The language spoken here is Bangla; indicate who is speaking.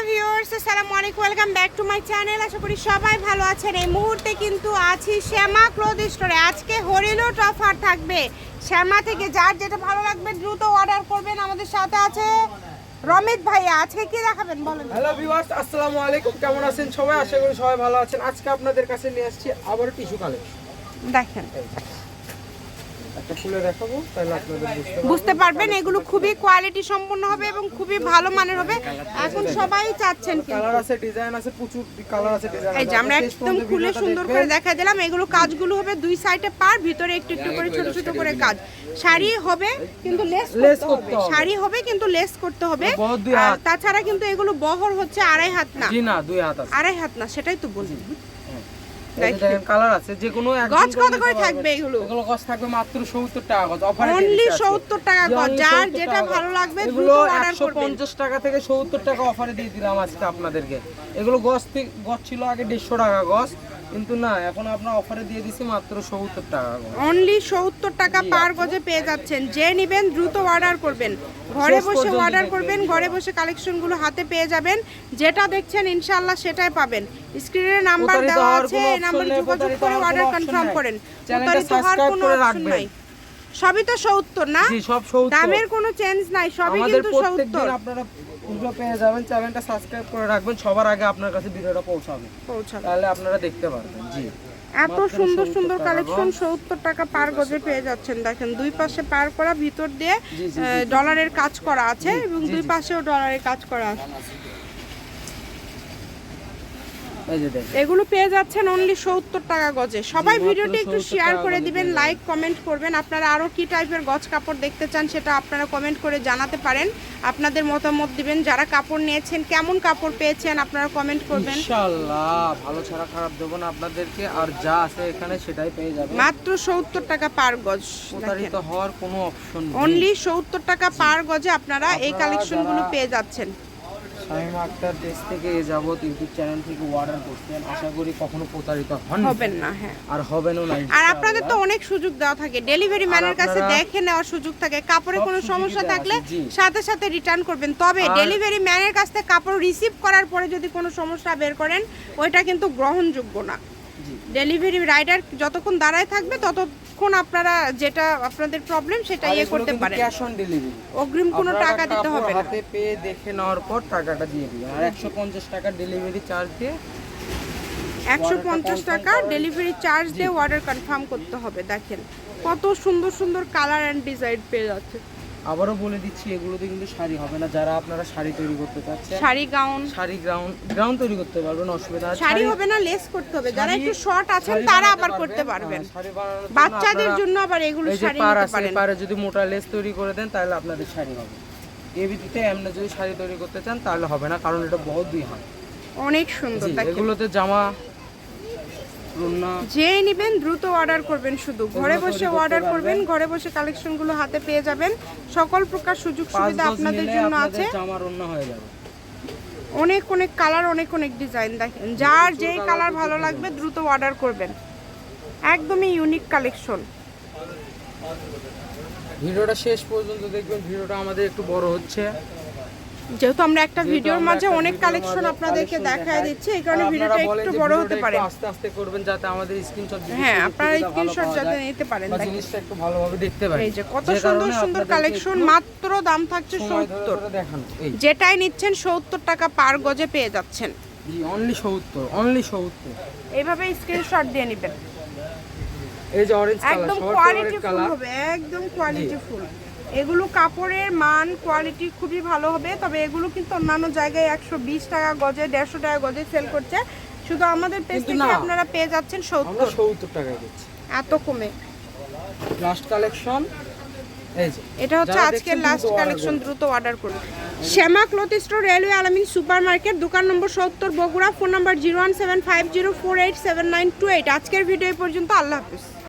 Speaker 1: হ্যালো ভিউয়ার্স আসসালামু আলাইকুম welcome back to my channel. আশা করি সবাই ভালো আছেন। এই মুহূর্তে কিন্তু আছি শ্যামা ক্লোথ স্টোরে। আজকে হরিলোট অফার থাকবে। শ্যামা থেকে যার যেটা ভালো লাগবে দ্রুত অর্ডার করবেন। আমাদের সাথে আছে রমিত ভাইয়া। আজকে কি দেখাবেন বলেন?
Speaker 2: হ্যালো ভিউয়ার্স আসসালামু আলাইকুম। কেমন আছেন সবাই? আশা করি সবাই ভালো আছেন। আজকে আপনাদের কাছে নিয়ে আসছি আবার টিস্যু কালেকশন।
Speaker 1: দেখেন।
Speaker 2: একটা খুলে দেখাবো তাহলে আপনাদের বুঝতে পারবেন।
Speaker 1: এগুলো খুবই কোয়ালিটি সম্পন্ন হবে এবং খুবই ভালো মানের হবে। এখন সবাই চাচ্ছেন
Speaker 2: কালার আছে ডিজাইন আছে প্রচুর কালার আছে ডিজাইন
Speaker 1: এই যে আমরা একদম খুলে সুন্দর করে দেখা দিলাম। এগুলো কাজগুলো হবে দুই সাইডে পার ভিতরে একটু একটু করে ছোট ছোট করে কাজ। শাড়ি হবে কিন্তু লেস করতে হবে। শাড়ি হবে কিন্তু লেস করতে হবে। তাছাড়া কিন্তু এগুলো বহর হচ্ছে আড়াই হাত না।
Speaker 2: জি না দুই হাত
Speaker 1: আড়াই হাত না সেটাই তো বলছি
Speaker 2: এই কালার আছে যে কোনো
Speaker 1: গজ কত করে থাকবে এগুলো?
Speaker 2: এগুলো গজ থাকবে মাত্র 70 টাকা গজ অফারে
Speaker 1: অনলি সত্তর টাকা গজ যার যেটা ভালো লাগবে দ্রুত
Speaker 2: এগুলো
Speaker 1: অর্ডার করবেন।
Speaker 2: 150 টাকা থেকে 70 টাকা অফারে দিয়ে দিলাম আজকে আপনাদেরকে। এগুলো গজ ছিল আগে 150 টাকা গজ কিন্তু না এখন আপনার অফারে দিয়ে দিছি মাত্র 70 টাকা
Speaker 1: অনলি সত্তর টাকা পার গজে পেয়ে যাচ্ছেন। যে নিবেন দ্রুত অর্ডার করবেন। ঘরে বসে অর্ডার করবেন ঘরে বসে কালেকশনগুলো হাতে পেয়ে যাবেন। যেটা দেখছেন ইনশাআল্লাহ সেটাই পাবেন। স্ক্রিনে নাম্বার দেওয়া আছে এই নাম্বারে যোগাযোগ করে অর্ডার কনফার্ম করেন। প্রতারিত হওয়ার কোনো অপশন
Speaker 2: রাখবেন।
Speaker 1: নাই। সবই তো সত্তর না?
Speaker 2: জি সব 70
Speaker 1: দামের কোনো চেঞ্জ নাই সবই কিন্তু
Speaker 2: প্রত্যেকদিন
Speaker 1: সত্তর।
Speaker 2: আপনারা পুজো পেয়ে যাবেন চ্যানেলটা সাবস্ক্রাইব করে রাখবেন সবার আগে আপনার কাছে ভিডিওটা পৌঁছাবে।
Speaker 1: পৌঁছাবে।
Speaker 2: তাহলে আপনারা দেখতে পারবেন জি।
Speaker 1: এত সুন্দর সুন্দর কালেকশন। সত্তর টাকা পার গজে পেয়ে যাচ্ছেন। দেখেন দুই পাশে পার করা ভিতর দিয়ে ডলারের কাজ করা আছে এবং দুই পাশেও ডলারের কাজ করা আছে। এগুলো পেয়ে যাচ্ছেন অনলি সত্তর টাকা গজে। সবাই ভিডিওটি একটু শেয়ার করে দিবেন লাইক কমেন্ট করবেন। আপনারা আরও কি টাইপের গজ কাপড় দেখতে চান সেটা আপনারা কমেন্ট করে জানাতে পারেন। আপনাদের মতামত দিবেন যারা কাপড় নিয়েছেন কেমন কাপড় পেয়েছেন আপনারা কমেন্ট করবেন।
Speaker 2: ইনশাআল্লাহ ভালো ছাড়া খারাপ দেবো না আপনাদেরকে আর যা আছে এখানে সেটাই পেয়ে যাবেন।
Speaker 1: মাত্র সত্তর টাকা পার গজ
Speaker 2: প্রতারিত হওয়ার কোনো অপশন
Speaker 1: অনলি সত্তর টাকা পার গজে আপনারা এই কালেকশনগুলো পেয়ে যাচ্ছেন।
Speaker 2: শাহিম আক্তার দেশ থেকে এ যাবৎ ইউটিউব চ্যানেল থেকে অর্ডার করছেন। আশা করি কখনো প্রতারিত হন
Speaker 1: হবেন না হ্যাঁ।
Speaker 2: আর হবেনও না
Speaker 1: আর আপনাদের তো অনেক সুযোগ দেওয়া থাকে। ডেলিভারি ম্যানের কাছে দেখে নেওয়ার সুযোগ থাকে। কাপড়ে কোনো সমস্যা থাকলে সাথে সাথে রিটার্ন করবেন। তবে ডেলিভারি ম্যানের কাছ থেকে কাপড় রিসিভ করার পরে যদি কোনো সমস্যা বের করেন ওইটা কিন্তু গ্রহণযোগ্য না। ডেলিভারি রাইডার যতক্ষণ দাঁড়ায় থাকবে ততক্ষণ আপনারা যেটা আপনাদের প্রবলেম সেটা ইয়ে করতে পারেন।
Speaker 2: ক্যাশ অন ডেলিভারি
Speaker 1: অগ্রিম কোনো টাকা দিতে হবে না।
Speaker 2: হাতে পেয়ে দেখে নেওয়ার পর টাকাটা দিয়ে দিবেন। আর একশো পঞ্চাশ টাকা ডেলিভারি চার্জ দিয়ে
Speaker 1: একশো পঞ্চাশ টাকা ডেলিভারি চার্জ দিয়ে অর্ডার কনফার্ম করতে হবে দেখেন। কত সুন্দর সুন্দর কালার অ্যান্ড ডিজাইন পেয়ে যাচ্ছে।
Speaker 2: আবারও বলে দিচ্ছি এগুলোতে কিন্তু শাড়ি হবে না। যারা আপনারা শাড়ি তৈরি করতে চাচ্ছেন
Speaker 1: sari gown.
Speaker 2: Sari ground ground তৈরি করতে পারবেন অসুবিধা।
Speaker 1: শাড়ি হবে না লেস করতে হবে। যারা একটু শর্ট আছেন তারা আবার করতে পারবেন।
Speaker 2: হ্যাঁ, বানানোর
Speaker 1: বাচ্চাদের জন্য আবার এগুলো
Speaker 2: এই
Speaker 1: শাড়ি নিতে পারেন।
Speaker 2: পারে যদি মোটা লেস তৈরি করে দেন তাহলে আপনাদের শাড়ি হবে। এ ভিত্তিতে এমনি যদি শাড়ি তৈরি করতে চান তাহলে হবে না কারণ এটা বহুত দুই হাত
Speaker 1: অনেক সুন্দর
Speaker 2: এগুলোতে জামা রুন্না
Speaker 1: যে নিবেন দ্রুত অর্ডার করবেন শুধু। ঘরে বসে অর্ডার করবেন ঘরে বসে কালেকশনগুলো হাতে পেয়ে যাবেন। সকল প্রকার সুযোগ সুবিধা আপনাদের জন্য আছে।
Speaker 2: জামা রুন্না হয়ে
Speaker 1: অনেক অনেক কালার অনেক অনেক ডিজাইন দেখেন যার যেই কালার ভালো লাগবে দ্রুত অর্ডার করবেন। একদমই ইউনিক কালেকশন
Speaker 2: ভিডিওটা শেষ পর্যন্ত দেখবেন ভিডিওটা আমাদের একটু বড় হচ্ছে।
Speaker 1: যেহেতু আমরা একটা ভিডিওর মাঝে অনেক কালেকশন আপনাদেরকে দেখায়। দিচ্ছি এই কারণে ভিডিওটা একটু বড় হতে পারে।
Speaker 2: আস্তে আস্তে করবেন যাতে আমাদের স্ক্রিনশট
Speaker 1: হ্যাঁ আপনারা স্ক্রিনশট যাতে নিতে পারেন।
Speaker 2: জিনিসটা একটু ভালোভাবে দেখতে পারেন।
Speaker 1: এই যে কত সুন্দর সুন্দর কালেকশন মাত্র দাম থাকছে
Speaker 2: সময় ধরে
Speaker 1: সত্তর।
Speaker 2: ধরে দেখানো এই।
Speaker 1: যেটাই নিচ্ছেন সত্তর টাকা পার গজে পেয়ে যাচ্ছেন।
Speaker 2: জি অনলি 70 অনলি 70
Speaker 1: এইভাবে স্ক্রিনশট দিয়ে নেবেন।
Speaker 2: এই যে অরেঞ্জ কালার
Speaker 1: একদম
Speaker 2: সবার
Speaker 1: কোয়ালিটি
Speaker 2: ফেভারিট
Speaker 1: ফুল হবে একদম কোয়ালিটি ফুল এগুলো কাপড়ের মান কোয়ালিটি খুবই ভালো হবে তবে এগুলো কিন্তু অন্যান্য জায়গায় একশো বিশ টাকা গজে দেড়শো টাকা গজে সেল করছে। শুধু আমাদের পেজ থেকে আপনারা পেয়ে যাচ্ছেন সত্তর।
Speaker 2: 70 টাকায় দিচ্ছি।
Speaker 1: এত কমে।
Speaker 2: লাস্ট কালেকশন
Speaker 1: এটা হচ্ছে আজকের লাস্ট কালেকশন দ্রুত অর্ডার করুন। Shyama cloth store railway Alamin super market দোকান নম্বর সত্তর Bogura phone number zero one seven five zero four eight seven nine two eight আজকের ভিডিও পর্যন্ত আল্লাহ হাফিজ।